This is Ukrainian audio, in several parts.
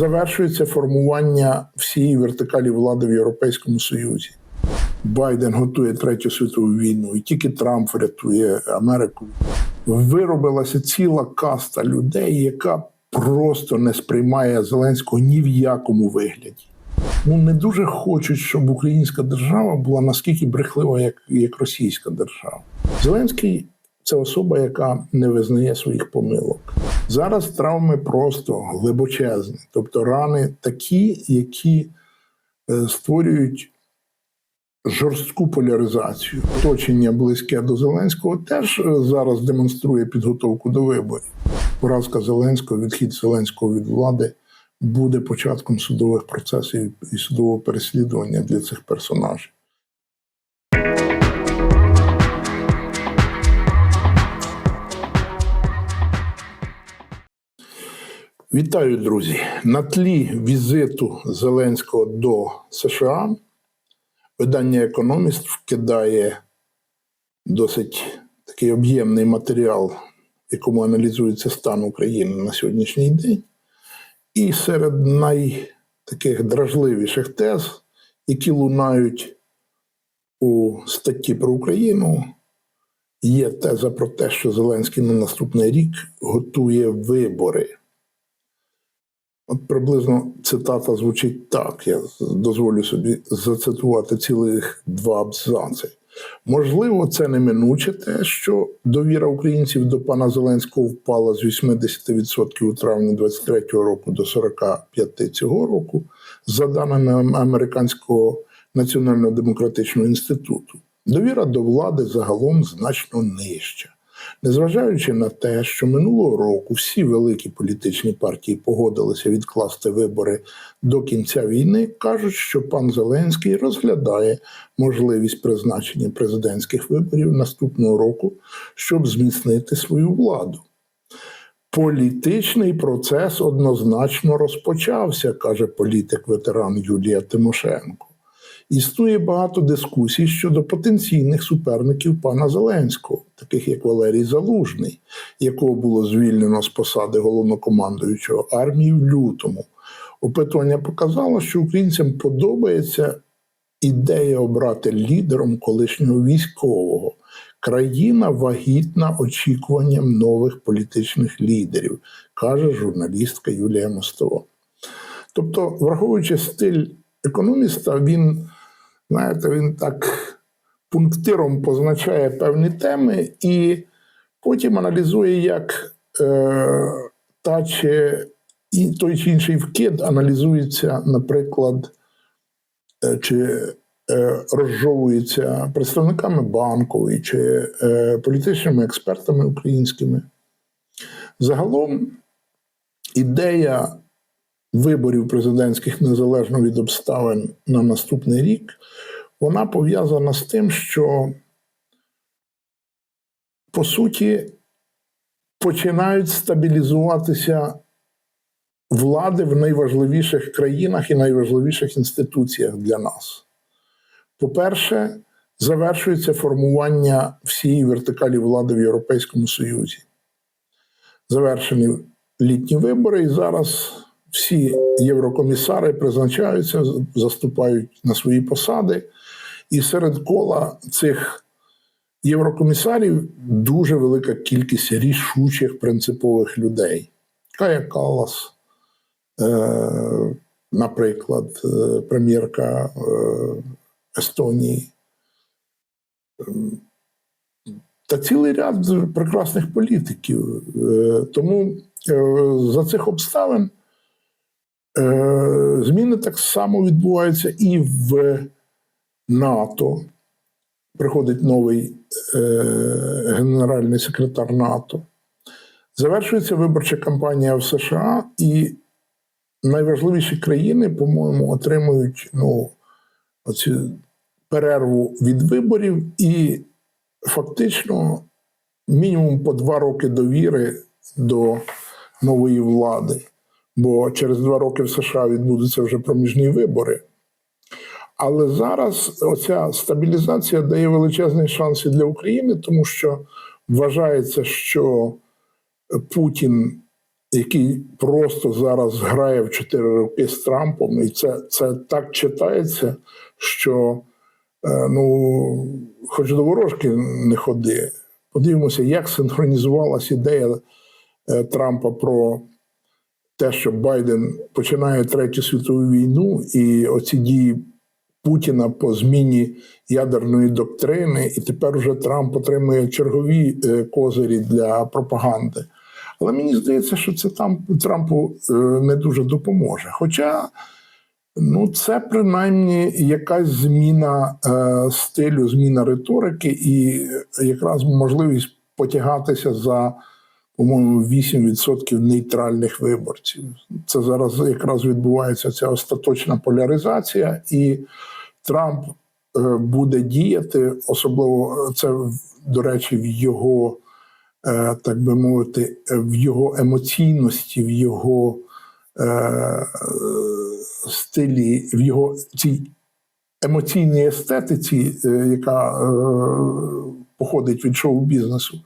завершується формування всієї вертикалі влади в Європейському Союзі. Байден готує третю світову війну, і тільки Трамп врятує Америку. Виробилася ціла каста людей, яка просто не сприймає Зеленського ні в якому вигляді. Ну не дуже хочуть, щоб українська держава була наскільки брехлива, як, як російська держава. Зеленський це особа, яка не визнає своїх помилок. Зараз травми просто глибочезні, тобто рани такі, які е, створюють жорстку поляризацію. Оточення близьке до Зеленського теж е, зараз демонструє підготовку до виборів. Поразка Зеленського, відхід Зеленського від влади буде початком судових процесів і судового переслідування для цих персонажів. Вітаю, друзі! На тлі візиту Зеленського до США видання Економіст вкидає досить такий об'ємний матеріал, в якому аналізується стан України на сьогоднішній день. І серед найтаких дражливіших тез, які лунають у статті про Україну, є теза про те, що Зеленський на наступний рік готує вибори. От приблизно цитата звучить так. Я дозволю собі зацитувати цілих два абзаци. Можливо, це неминуче те, що довіра українців до пана Зеленського впала з 80% у травні 23-го року до 45% цього року, за даними Американського національно-демократичного інституту. Довіра до влади загалом значно нижча. Незважаючи на те, що минулого року всі великі політичні партії погодилися відкласти вибори до кінця війни, кажуть, що пан Зеленський розглядає можливість призначення президентських виборів наступного року, щоб зміцнити свою владу. Політичний процес однозначно розпочався, каже політик-ветеран Юлія Тимошенко. Існує багато дискусій щодо потенційних суперників пана Зеленського, таких як Валерій Залужний, якого було звільнено з посади головнокомандуючого армії в лютому. Опитування показало, що українцям подобається ідея обрати лідером колишнього військового. Країна вагітна очікуванням нових політичних лідерів, каже журналістка Юлія Мостова. Тобто, враховуючи стиль економіста, він знаєте, він так пунктиром позначає певні теми і потім аналізує, як е, та чи і той чи інший вкид аналізується, наприклад, е, чи е, розжовується представниками банкової чи е, політичними експертами українськими. Загалом ідея виборів президентських незалежно від обставин на наступний рік, вона пов'язана з тим, що по суті починають стабілізуватися влади в найважливіших країнах і найважливіших інституціях для нас. По-перше, завершується формування всієї вертикалі влади в Європейському Союзі. Завершені літні вибори, і зараз всі єврокомісари призначаються, заступають на свої посади, і серед кола цих єврокомісарів дуже велика кількість рішучих принципових людей. Кая Калас, е, наприклад, е, прем'єрка е, Естонії. Та цілий ряд прекрасних політиків. Тому за цих обставин зміни так само відбуваються і в НАТО. Приходить новий е, генеральний секретар НАТО. Завершується виборча кампанія в США, і найважливіші країни, по-моєму, отримують ну, оцю перерву від виборів і фактично мінімум по два роки довіри до нової влади бо через два роки в США відбудуться вже проміжні вибори. Але зараз оця стабілізація дає величезні шанси для України, тому що вважається, що Путін який просто зараз грає в 4 роки з Трампом, і це, це так читається, що е, ну, хоч до ворожки не ходи. Подивимося, як синхронізувалася ідея е, Трампа про те, що Байден починає третю світову війну, і оці дії Путіна по зміні ядерної доктрини, і тепер вже Трамп отримує чергові е, козирі для пропаганди. Але мені здається, що це там Трампу е, не дуже допоможе. Хоча ну, це принаймні якась зміна е, стилю, зміна риторики, і якраз можливість потягатися за, по-моєму, 8% нейтральних виборців. Це зараз якраз відбувається ця остаточна поляризація, і Трамп е, буде діяти, особливо це, до речі, в його е, так би мовити, в його емоційності, в його е, стилі, в його цій емоційній естетиці, яка походить від шоу-бізнесу,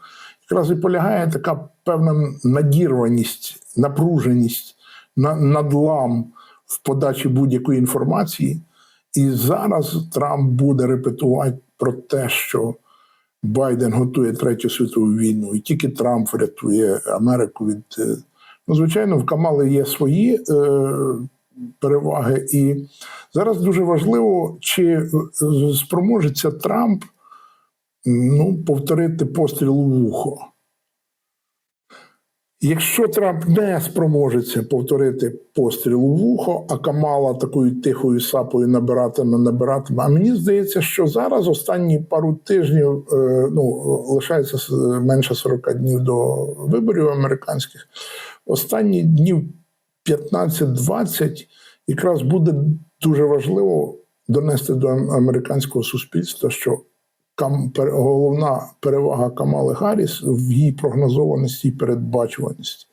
якраз і полягає така певна надірваність, напруженість, на- надлам в подачі будь-якої інформації. І зараз Трамп буде репетувати про те, що Байден готує третю світову війну, і тільки Трамп врятує Америку від. е, Ну, звичайно, в Камали є свої е, переваги, і зараз дуже важливо, чи е, спроможеться Трамп ну, повторити постріл у вухо. Якщо Трамп не спроможеться повторити постріл у вухо, а Камала такою тихою сапою набиратиме, набиратиме. А мені здається, що зараз останні пару тижнів е, ну, лишається менше 40 днів до виборів американських. Останні днів 15-20 якраз буде дуже важливо донести до американського суспільства, що головна перевага Камали Гарріс в її прогнозованості і передбачуваності.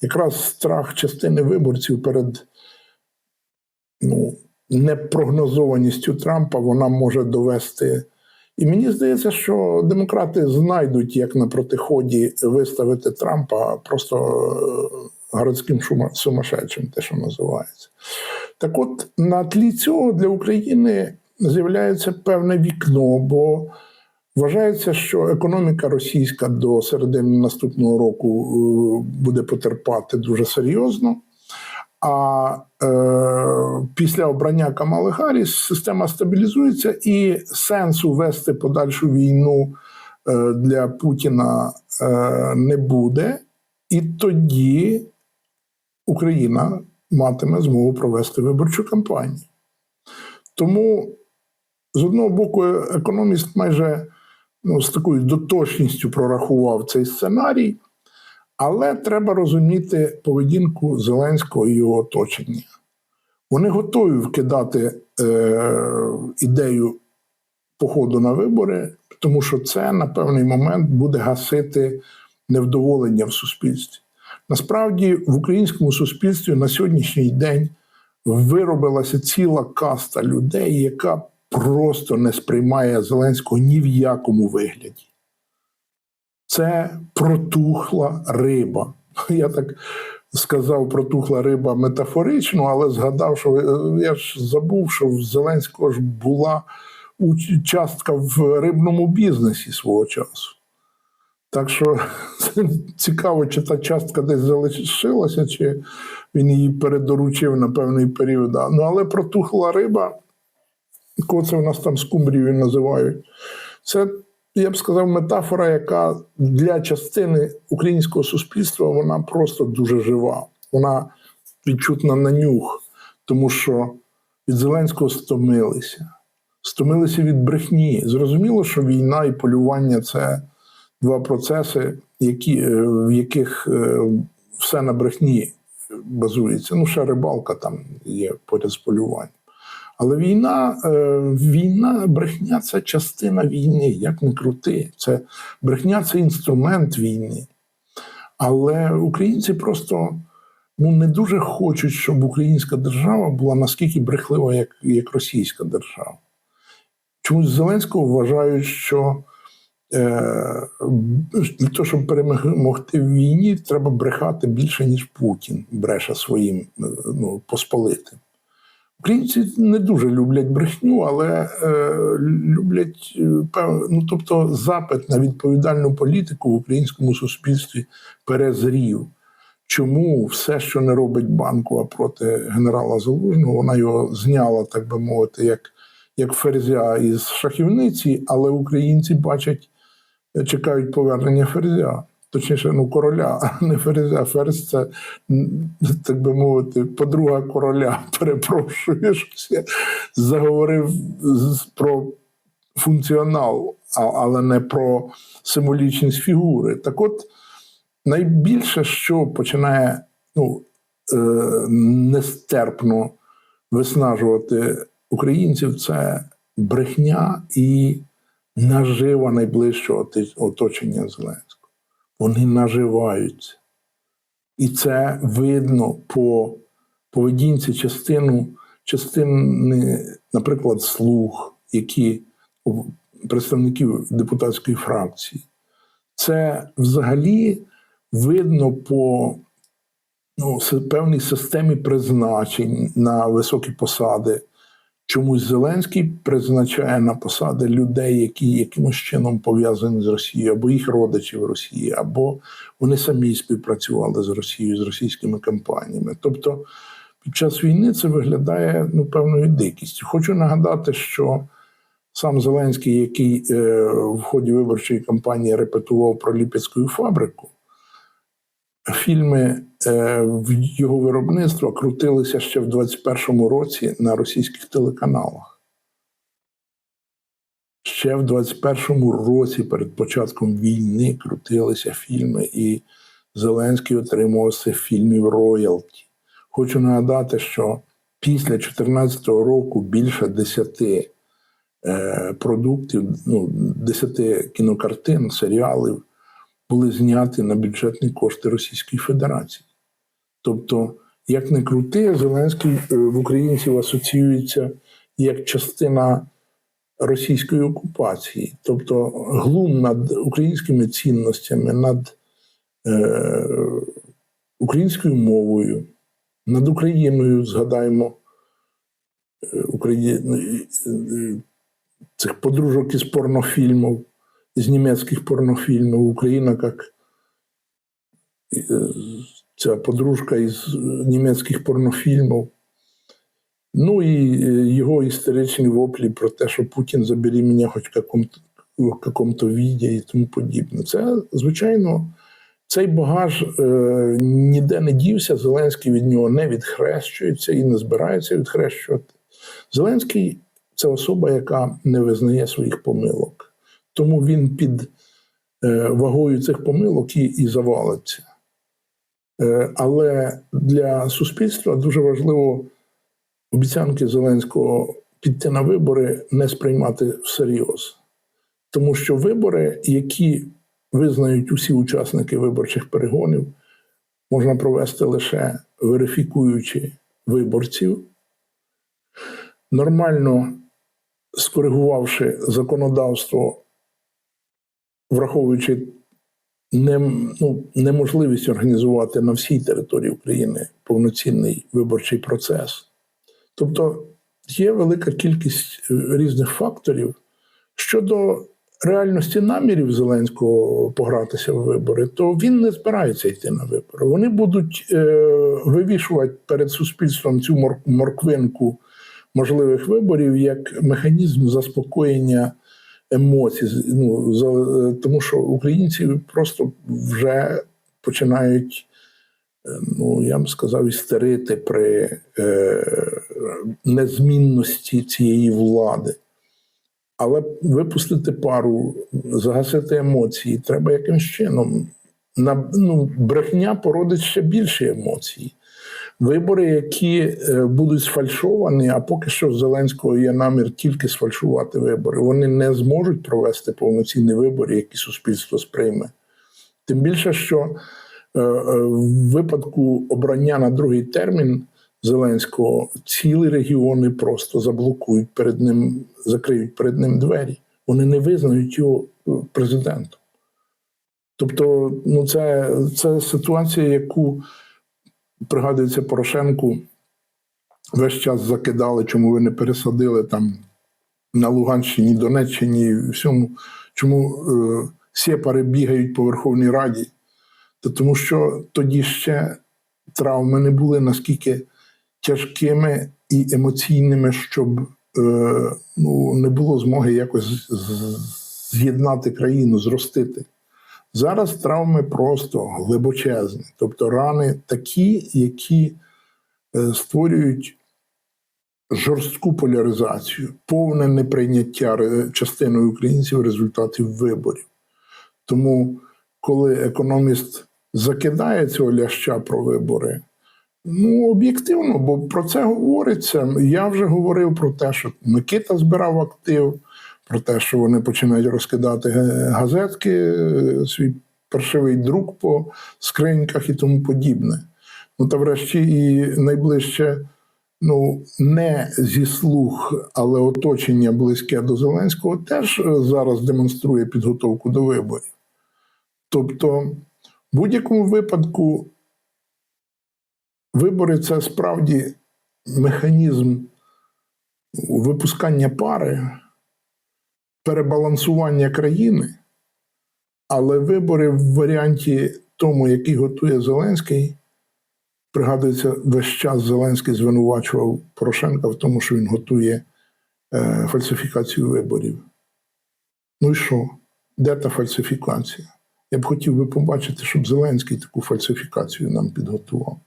Якраз страх частини виборців перед ну, непрогнозованістю Трампа вона може довести. І мені здається, що демократи знайдуть, як на протиході виставити Трампа просто е, городським шума- сумасшедшим, те, що називається. Так от, на тлі цього для України з'являється певне вікно, бо вважається, що економіка російська до середини наступного року е, буде потерпати дуже серйозно. А е, після обрання Камали Гарріс система стабілізується, і сенсу вести подальшу війну е, для Путіна е, не буде. І тоді Україна матиме змогу провести виборчу кампанію. Тому, з одного боку, економіст майже ну, з такою доточністю прорахував цей сценарій, але треба розуміти поведінку Зеленського і його оточення. Вони готові вкидати е, ідею походу на вибори, тому що це на певний момент буде гасити невдоволення в суспільстві. Насправді, в українському суспільстві на сьогоднішній день виробилася ціла каста людей, яка просто не сприймає Зеленського ні в якому вигляді. Це протухла риба. Я так сказав протухла риба метафорично, але згадав, що е, я ж забув, що в Зеленського ж була частка в рибному бізнесі свого часу. Так що цікаво, чи та частка десь залишилася, чи він її передоручив на певний період. Ну, але протухла риба, кого це в нас там скумбрію називають, це, я б сказав, метафора, яка для частини українського суспільства вона просто дуже жива. Вона відчутна на нюх, тому що від Зеленського стомилися. Стомилися від брехні. Зрозуміло, що війна і полювання це два процеси, які, е, в яких е, все на брехні базується. Ну, ще рибалка там є поряд з полюванням. Але війна, е, війна, брехня це частина війни, як не крути. Це брехня це інструмент війни. Але українці просто ну, не дуже хочуть, щоб українська держава була наскільки брехлива, як, як російська держава. Чомусь Зеленського вважають, що е, для того, щоб перемогти в війні, треба брехати більше, ніж Путін бреше своїм е, ну, посполитим. Українці не дуже люблять брехню, але е, люблять е, ну, тобто запит на відповідальну політику в українському суспільстві перезрів. Чому все, що не робить банкова проти генерала Залужного, вона його зняла, так би мовити, як, як ферзя із шахівниці, але українці бачать, чекають повернення ферзя. Точніше, ну, короля, а не ферзя. Ферзь це, так би мовити, подруга короля. Перепрошую, що я заговорив про функціонал, але не про символічність фігури. Так от, найбільше, що починає ну, е, нестерпно виснажувати українців, це брехня і нажива найближчого оточення Зеленського. Вони наживаються. І це видно по поведінці частину, частини, наприклад, слуг, які представників депутатської фракції. Це взагалі видно по ну, певній системі призначень на високі посади. Чомусь Зеленський призначає на посади людей, які якимось чином пов'язані з Росією, або їх родичі в Росії, або вони самі співпрацювали з Росією, з російськими компаніями. Тобто під час війни це виглядає ну, певною дикістю. Хочу нагадати, що сам Зеленський, який е, в ході виборчої кампанії репетував про Ліпецьку фабрику, фільми е, в його виробництва крутилися ще в 21-му році на російських телеканалах. Ще в 21-му році перед початком війни крутилися фільми, і Зеленський отримував з цих фільмів роялті. Хочу нагадати, що після 2014 року більше 10 е, продуктів, ну, 10 кінокартин, серіалів були зняті на бюджетні кошти Російської Федерації. Тобто, як не крути, Зеленський е, в українців асоціюється як частина російської окупації, тобто глум над українськими цінностями, над е, українською мовою, над Україною, згадаємо е, Україну, е, е, цих подружок із порнофільмів, з німецьких порнофільмів, Україна як е, ця подружка із німецьких порнофільмів. Ну і е, його історичні воплі про те, що Путін забери мене хоч в в каком-то віді і тому подібне. Це, звичайно, цей багаж е, ніде не дівся. Зеленський від нього не відхрещується і не збирається відхрещувати. Зеленський це особа, яка не визнає своїх помилок. Тому він під е, вагою цих помилок і, і завалиться. Е, але для суспільства дуже важливо обіцянки Зеленського піти на вибори не сприймати всерйоз. Тому що вибори, які визнають усі учасники виборчих перегонів, можна провести лише верифікуючи виборців, нормально скоригувавши законодавство, враховуючи не, ну, неможливість організувати на всій території України повноцінний виборчий процес. Тобто є велика кількість е, різних факторів щодо реальності намірів Зеленського погратися в вибори, то він не збирається йти на вибори. Вони будуть е, вивішувати перед суспільством цю мор- морквинку можливих виборів як механізм заспокоєння емоцій. Ну, за- е, тому що українці просто вже починають е, ну я б сказав, істерити при е, незмінності цієї влади. Але випустити пару, загасити емоції треба якимось чином. На, ну, брехня породить ще більші емоції. Вибори, які е, будуть сфальшовані, а поки що в Зеленського є намір тільки сфальшувати вибори. Вони не зможуть провести повноцінні вибори, які суспільство сприйме. Тим більше, що е, е, в випадку обрання на другий термін Зеленського цілі регіони просто заблокують перед ним, закриють перед ним двері. вони не визнають його президентом. Тобто, ну це, це ситуація, яку пригадується Порошенку, весь час закидали, чому ви не пересадили там на Луганщині, Донеччині, всьому, чому е, сепари бігають по Верховній Раді. Та тому що тоді ще травми не були наскільки тяжкими і емоційними, щоб е, ну, не було змоги якось з'єднати країну, зростити. Зараз травми просто глибочезні, тобто рани такі, які е, створюють жорстку поляризацію, повне неприйняття частиною українців результатів виборів. Тому, коли економіст закидає цього ляща про вибори, ну об'єктивно, бо про це говориться. Я вже говорив про те, що Микита збирав актив, про те, що вони починають розкидати газетки, е, свій паршивий друк по скриньках і тому подібне. Ну та врешті і найближче, ну не зі слух, але оточення близьке до Зеленського теж е, зараз демонструє підготовку до виборів. Тобто, в будь-якому випадку, вибори це справді механізм випускання пари, перебалансування країни, але вибори в варіанті тому, який готує Зеленський, пригадується, весь час Зеленський звинувачував Порошенка в тому, що він готує е, фальсифікацію виборів. Ну і що? Де та фальсифікація? Я б хотів би побачити, щоб Зеленський таку фальсифікацію нам підготував.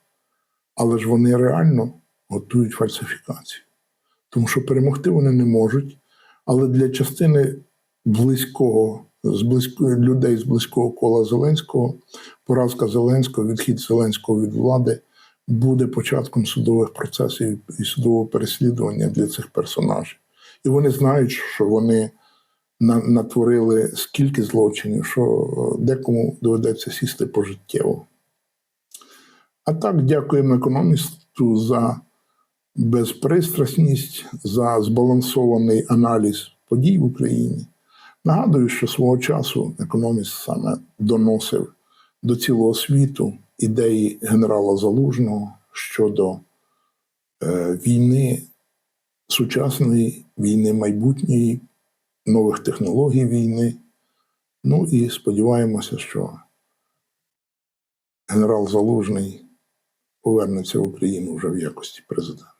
Але ж вони реально готують фальсифікацію. Тому що перемогти вони не можуть. Але для частини близького, з близького людей з близького кола Зеленського, поразка Зеленського, відхід Зеленського від влади буде початком судових процесів і судового переслідування для цих персонажів. І вони знають, що вони натворили скільки злочинів, що е, декому доведеться сісти пожиттєво. А так, дякуємо економісту за безпристрасність, за збалансований аналіз подій в Україні. Нагадую, що свого часу економіст саме доносив до цілого світу ідеї генерала Залужного щодо е, війни сучасної, війни майбутньої, нових технологій війни. Ну і сподіваємося, що генерал Залужний повернеться в Україну вже в якості президента.